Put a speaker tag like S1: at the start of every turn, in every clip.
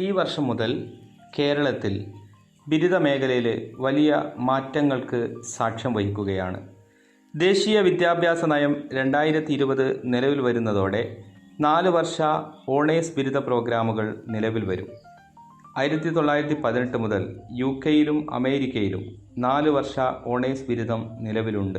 S1: ഈ വർഷം മുതൽ കേരളത്തിൽ ബിരുദ മേഖലയിൽ വലിയ മാറ്റങ്ങൾക്ക് സാക്ഷ്യം വഹിക്കുകയാണ്. ദേശീയ വിദ്യാഭ്യാസ നയം രണ്ടായിരത്തി ഇരുപത് നിലവിൽ വരുന്നതോടെ നാല് വർഷ ഓണേഴ്സ് ബിരുദ പ്രോഗ്രാമുകൾ നിലവിൽ വരും. ആയിരത്തി തൊള്ളായിരത്തി പതിനെട്ട് മുതൽ യു കെയിലും അമേരിക്കയിലും നാല് വർഷ ഓണേഴ്സ് ബിരുദം നിലവിലുണ്ട്.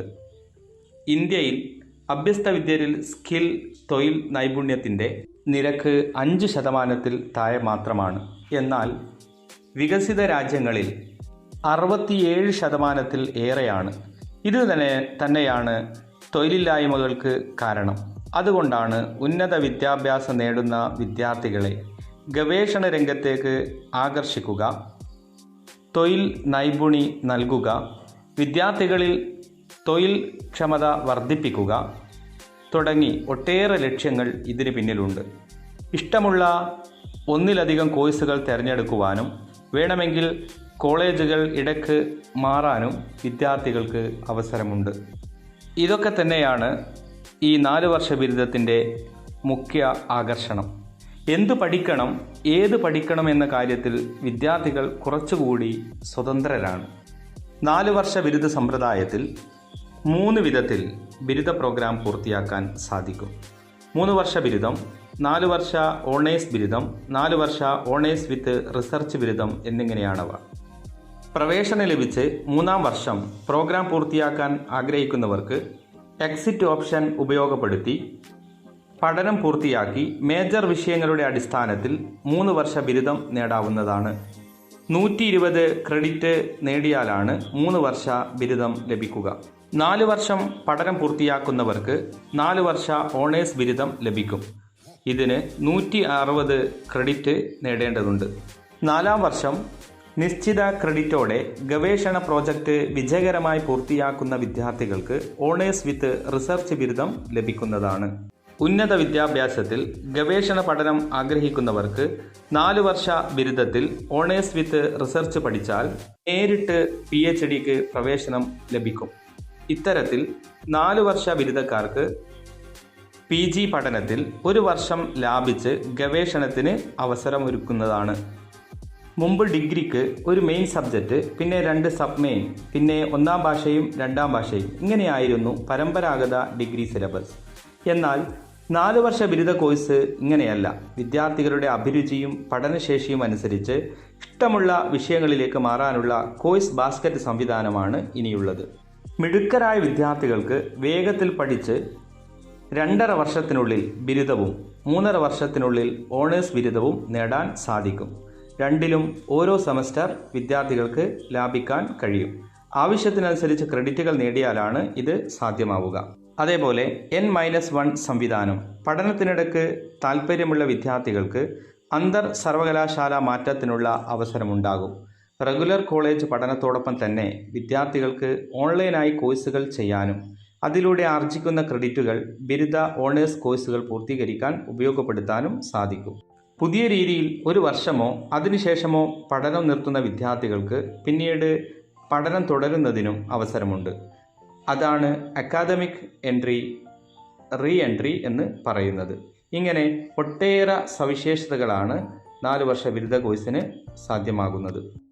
S1: ഇന്ത്യയിൽ അഭ്യസ്ത വിദ്യരിൽ സ്കിൽ തൊഴിൽ നൈപുണ്യത്തിന്റെ നിരക്ക് അഞ്ച് ശതമാനത്തിൽ താഴെ മാത്രമാണ്. എന്നാൽ വികസിത രാജ്യങ്ങളിൽ അറുപത്തിയേഴ് ശതമാനത്തിൽ ഏറെയാണ്. ഇത് തന്നെ തന്നെയാണ് തൊഴിലില്ലായ്മകൾക്ക് കാരണം. അതുകൊണ്ടാണ് ഉന്നത വിദ്യാഭ്യാസം നേടുന്ന വിദ്യാർത്ഥികളെ ഗവേഷണ രംഗത്തേക്ക് ആകർഷിക്കുക തൊഴിൽ നൈപുണി നൽകുക വിദ്യാർത്ഥികളിൽ തൊഴിൽ ക്ഷമത വർദ്ധിപ്പിക്കുക തുടങ്ങി ഒട്ടേറെ ലക്ഷ്യങ്ങൾ ഇതിന് പിന്നിലുണ്ട്. ഇഷ്ടമുള്ള ഒന്നിലധികം കോഴ്സുകൾ തിരഞ്ഞെടുക്കുവാനും വേണമെങ്കിൽ കോളേജുകൾ ഇടയ്ക്ക് മാറാനും വിദ്യാർത്ഥികൾക്ക് അവസരമുണ്ട്. ഇതൊക്കെ തന്നെയാണ് ഈ നാല് വർഷ ബിരുദത്തിന്റെ മുഖ്യ ആകർഷണം. എന്തു പഠിക്കണം ഏത് പഠിക്കണം എന്ന കാര്യത്തിൽ വിദ്യാർത്ഥികൾ കുറച്ചുകൂടി സ്വതന്ത്രരാണ്. നാല് വർഷ ബിരുദ സമ്പ്രദായത്തിൽ മൂന്ന് വിധത്തിൽ ബിരുദ പ്രോഗ്രാം പൂർത്തിയാക്കാൻ സാധിക്കും. മൂന്ന് വർഷ ബിരുദം നാല് വർഷ ഓണേഴ്സ് ബിരുദം നാല് വർഷ ഓണേഴ്സ് വിത്ത് റിസർച്ച് ബിരുദം എന്നിങ്ങനെയാണവ. പ്രവേശനം ലഭിച്ച് മൂന്നാം വർഷം പ്രോഗ്രാം പൂർത്തിയാക്കാൻ ആഗ്രഹിക്കുന്നവർക്ക് എക്സിറ്റ് ഓപ്ഷൻ ഉപയോഗപ്പെടുത്തി പഠനം പൂർത്തിയാക്കി മേജർ വിഷയങ്ങളുടെ അടിസ്ഥാനത്തിൽ മൂന്ന് വർഷ ബിരുദം നേടാവുന്നതാണ്. നൂറ്റി ഇരുപത് ക്രെഡിറ്റ് നേടിയാലാണ് മൂന്ന് വർഷ ബിരുദം ലഭിക്കുക. നാല് വർഷം പഠനം പൂർത്തിയാക്കുന്നവർക്ക് നാല് വർഷ ഓണേഴ്സ് ബിരുദം ലഭിക്കും. ഇതിന് നൂറ്റി അറുപത് ക്രെഡിറ്റ് നേടേണ്ടതുണ്ട്. നാലാം വർഷം നിശ്ചിത ക്രെഡിറ്റോടെ ഗവേഷണ പ്രോജക്റ്റ് വിജയകരമായി പൂർത്തിയാക്കുന്ന വിദ്യാർത്ഥികൾക്ക് ഓണേഴ്സ് വിത്ത് റിസർച്ച് ബിരുദം ലഭിക്കുന്നതാണ്. ഉന്നത വിദ്യാഭ്യാസത്തിൽ ഗവേഷണ പഠനം ആഗ്രഹിക്കുന്നവർക്ക് നാല് വർഷ ബിരുദത്തിൽ ഓണേഴ്സ് വിത്ത് റിസർച്ച് പഠിച്ചാൽ നേരിട്ട് പി എച്ച് ഡിക്ക് പ്രവേശനം ലഭിക്കും. ഇത്തരത്തിൽ നാല് വർഷ ബിരുദക്കാർക്ക് പി ജി പഠനത്തിൽ ഒരു വർഷം ലാഭിച്ച് ഗവേഷണത്തിന് അവസരമൊരുക്കുന്നതാണ്. മുമ്പ് ഡിഗ്രിക്ക് ഒരു മെയിൻ സബ്ജക്റ്റ് പിന്നെ രണ്ട് സബ് മെയിൻ പിന്നെ ഒന്നാം ഭാഷയും രണ്ടാം ഭാഷയും. ഇങ്ങനെയായിരുന്നു പരമ്പരാഗത ഡിഗ്രി സിലബസ്. എന്നാൽ നാല് വർഷ ബിരുദ കോഴ്സ് ഇങ്ങനെയല്ല. വിദ്യാർത്ഥികളുടെ അഭിരുചിയും പഠനശേഷിയും അനുസരിച്ച് ഇഷ്ടമുള്ള വിഷയങ്ങളിലേക്ക് മാറാനുള്ള കോഴ്സ് ബാസ്ക്കറ്റ് സംവിധാനമാണ് ഇനിയുള്ളത്. മിടുക്കരായ വിദ്യാർത്ഥികൾക്ക് വേഗത്തിൽ പഠിച്ച് രണ്ടര വർഷത്തിനുള്ളിൽ ബിരുദവും മൂന്നര വർഷത്തിനുള്ളിൽ ഓണേഴ്സ് ബിരുദവും നേടാൻ സാധിക്കും. രണ്ടിലും ഓരോ സെമസ്റ്റർ വിദ്യാർത്ഥികൾക്ക് ലാഭിക്കാൻ കഴിയും. ആവശ്യത്തിനനുസരിച്ച് ക്രെഡിറ്റുകൾ നേടിയാലാണ് ഇത് സാധ്യമാവുക. അതേപോലെ എൻ മൈനസ് വൺ സംവിധാനം. പഠനത്തിനിടക്ക് താൽപ്പര്യമുള്ള വിദ്യാർത്ഥികൾക്ക് അന്തർ സർവകലാശാല മാറ്റത്തിനുള്ള അവസരമുണ്ടാകും. റെഗുലർ കോളേജ് പഠനത്തോടൊപ്പം തന്നെ വിദ്യാർത്ഥികൾക്ക് ഓൺലൈനായി കോഴ്സുകൾ ചെയ്യാനും അതിലൂടെ ആർജിക്കുന്ന ക്രെഡിറ്റുകൾ ബിരുദ ഓണേഴ്സ് കോഴ്സുകൾ പൂർത്തീകരിക്കാൻ ഉപയോഗപ്പെടുത്താനും സാധിക്കും. പുതിയ രീതിയിൽ ഒരു വർഷമോ അതിനുശേഷമോ പഠനം നിർത്തുന്ന വിദ്യാർത്ഥികൾക്ക് പിന്നീട് പഠനം തുടരുന്നതിനും അവസരമുണ്ട്. അതാണ് അക്കാദമിക് എൻട്രി റീ എൻട്രി എന്ന് പറയുന്നത്. ഇങ്ങനെ ഒട്ടേറെ സവിശേഷതകളാണ് നാല് വർഷ ബിരുദ കോഴ്സിന് സാധ്യമാകുന്നത്.